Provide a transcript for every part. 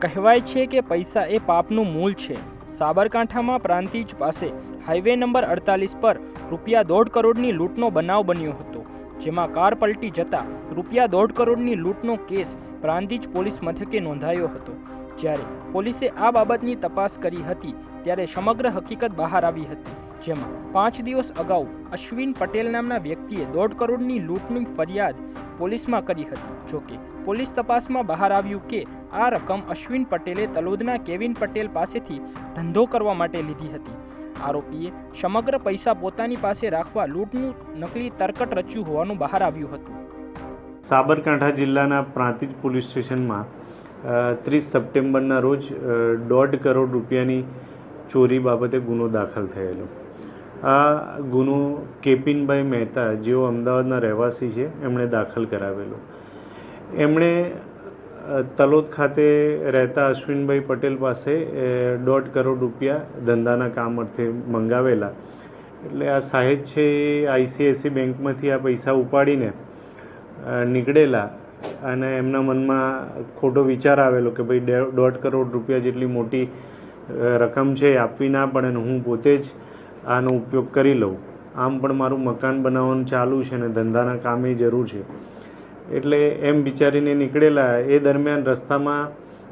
કહેવાય છે કે પૈસા એ પાપનું મૂળ છે. સાબરકાંઠામાં પ્રાંતિજ પાસે હાઈવે નંબર અડતાલીસ પર રૂપિયા દોઢ કરોડની લૂંટનો બનાવ બન્યો હતો, જેમાં કાર પલટી જતા રૂપિયા દોઢ કરોડની લૂંટનો કેસ પ્રાંતિજ પોલીસ મથકે નોંધાયો હતો. જ્યારે પોલીસે આ બાબતની તપાસ કરી હતી, ત્યારે સમગ્ર હકીકત બહાર આવી હતી. જેમાં પાંચ દિવસ અગાઉ અશ્વિન પટેલ નામના વ્યક્તિએ દોઢ કરોડની લૂંટની ફરિયાદ પોલીસમાં કરી હતી. જોકે પોલીસ તપાસમાં બહાર આવ્યું કે આ રકમ અશ્વિન પટેલે તલોદના કેવિન પટેલ પાસેથી ધંધો કરવા માટે લીધી હતી. આરોપીએ સમગ્ર પૈસા પોતાની પાસે રાખવા લૂંટનું નકલી તરકટ રચ્યું હોવાનું બહાર આવ્યું હતું. સાબરકાંઠા જિલ્લાના પ્રાંતિજ પોલીસ સ્ટેશનમાં ત્રીસ સપ્ટેમ્બરના રોજ દોઢ કરોડ રૂપિયાની ચોરી બાબતે ગુનો દાખલ થયેલો. આ ગુનો કેપિનભાઈ મહેતા, જેઓ અમદાવાદના રહેવાસી છે, એમણે દાખલ કરાવેલો. એમણે તલોદ ખાતે રહેતા અશ્વિનભાઈ પટેલ પાસે દોઢ કરોડ રૂપિયા ધંધાના કામ અર્થે મંગાવેલા. એટલે આ સાહેબ છે એ આઈસીઆઈસી બેંકમાંથી આ પૈસા ઉપાડીને નીકળેલા અને એમના મનમાં ખોટો વિચાર આવેલો કે ભાઈ દોઢ કરોડ રૂપિયા જેટલી મોટી રકમ છે આપવી ના પડે ને હું પોતે જ આનો ઉપયોગ કરી લઉં. આમ પણ મારું મકાન બનાવવાનું ચાલુ છે ને ધંધાના કામે જરૂર છે. એટલે એમ વિચારીને નીકળેલા એ દરમિયાન રસ્તામાં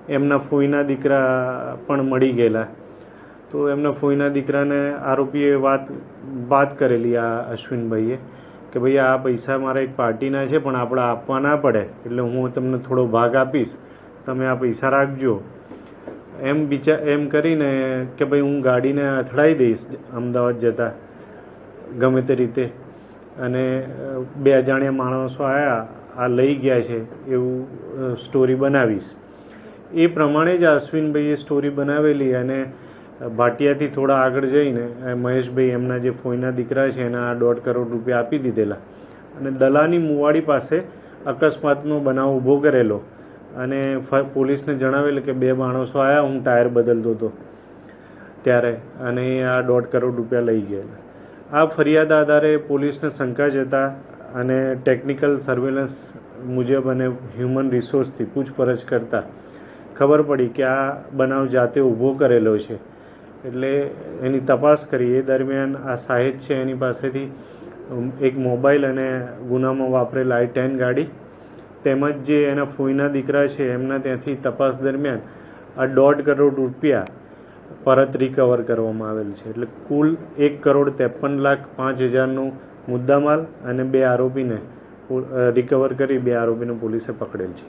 એમના ફોઈના દીકરા પણ મળી ગયેલા. તો એમના ફોઈના દીકરાને આરોપીએ વાત વાત કરેલી આ અશ્વિનભાઈએ કે ભાઈ આ પૈસા મારા એક પાર્ટીના છે પણ આપણે આપવા ના પડે. એટલે હું તમને થોડો ભાગ આપીશ. તમે આ પૈસા રાખજો. એમ વિચાર એમ કરીને કે ભાઈ હું ગાડીને અથડાઈ દઈશ અમદાવાદ જતા, ગમે તે રીતે. અને બે અજાણ્યા માણસો આવ્યા આ લઈ ગયા છે એવું સ્ટોરી બનાવીશ. એ પ્રમાણે જ અશ્વિનભાઈએ સ્ટોરી બનાવેલી અને ભાટિયાથી થોડા આગળ જઈને મહેશભાઈ એમના જે ફોઈના દીકરા છે એના દોઢ કરોડ રૂપિયા આપી દીધેલા. અને દલાની મુવાડી પાસે અકસ્માતનો બનાવ ઊભો કરેલો. અને પોલીસને જણાવેલું કે બે માણસો આવ્યા હું ટાયર બદલતો હતો ત્યારે અને આ દોઢ કરોડ રૂપિયા લઈ ગયેલા. આ ફરિયાદ આધારે પોલીસને શંકા જતા અને ટેકનિકલ સર્વેલન્સ મુજબ અને હ્યુમન રિસોર્સથી પૂછપરછ કરતા ખબર પડી કે આ બનાવ જાતે ઊભો કરેલો છે. એટલે એની તપાસ કરી. એ દરમિયાન આ સાહેબ છે એની પાસેથી એક મોબાઈલ અને ગુનામાં વાપરેલ આઈ ટેન ગાડી તેમજ જે એના ફોઈના દીકરા છે, એમના ત્યાંથી તપાસ દરમિયાન આ દોઢ કરોડ રૂપિયા પરત રિકવર કરવામાં આવેલ છે. એટલે કુલ એક કરોડ ત્રેપન લાખ પાંચ હજારનું મુદ્દામાલ અને બે આરોપીને રિકવર કરી બે આરોપીને પોલીસે પકડેલ છે.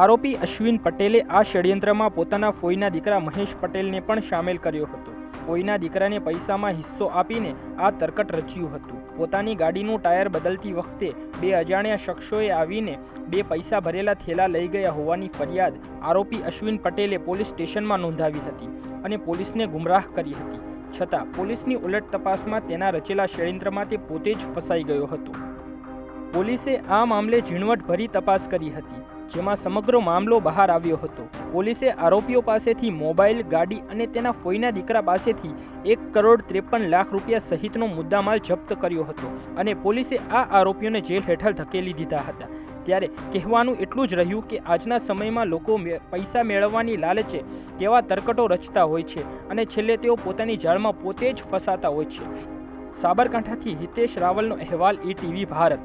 આરોપી અશ્વિન પટેલે આ ષડયંત્રમાં પોતાના ફોઈના દીકરા મહેશ પટેલને પણ સામેલ કર્યો હતો. ફોઈના દીકરાને પૈસામાં હિસ્સો આપીને આ તરકટ રચ્યું હતું. પોતાની ગાડીનું ટાયર બદલતી વખતે બે અજાણ્યા શખ્સોએ આવીને બે પૈસા ભરેલા થેલા લઈ ગયા હોવાની ફરિયાદ આરોપી અશ્વિન પટેલે પોલીસ સ્ટેશનમાં નોંધાવી હતી અને પોલીસને ગુમરાહ કરી હતી. છતાં પોલીસની ઉલટ તપાસમાં તેના રચેલા ષડયંત્રમાં તે પોતે જ ફસાઈ ગયો હતો. પોલીસે આ મામલે ઝીણવટભરી તપાસ કરી હતી. જેમાં સમગ્ર મામલો બહાર આવ્યો હતો. પોલીસે આરોપીઓ પાસેથી મોબાઈલ, ગાડી અને તેના ફોઈના દીકરા પાસેથી એક કરોડ ત્રેપન લાખ રૂપિયા સહિતનો મુદ્દામાલ જપ્ત કર્યો હતો અને પોલીસે આ આરોપીઓને જેલ હેઠળ ધકેલી દીધા હતા. ત્યારે કહેવાનું એટલું જ રહ્યું કે આજના સમયમાં લોકો પૈસા મેળવવાની લાલચે કેવા તરકટો રચતા હોય છે અને છેલ્લે તેઓ પોતાની જાળમાં પોતે જ ફસાતા હોય છે. સાબરકાંઠાથી હિતેશ રાવલનો અહેવાલ ઈ ટીવી ભારત.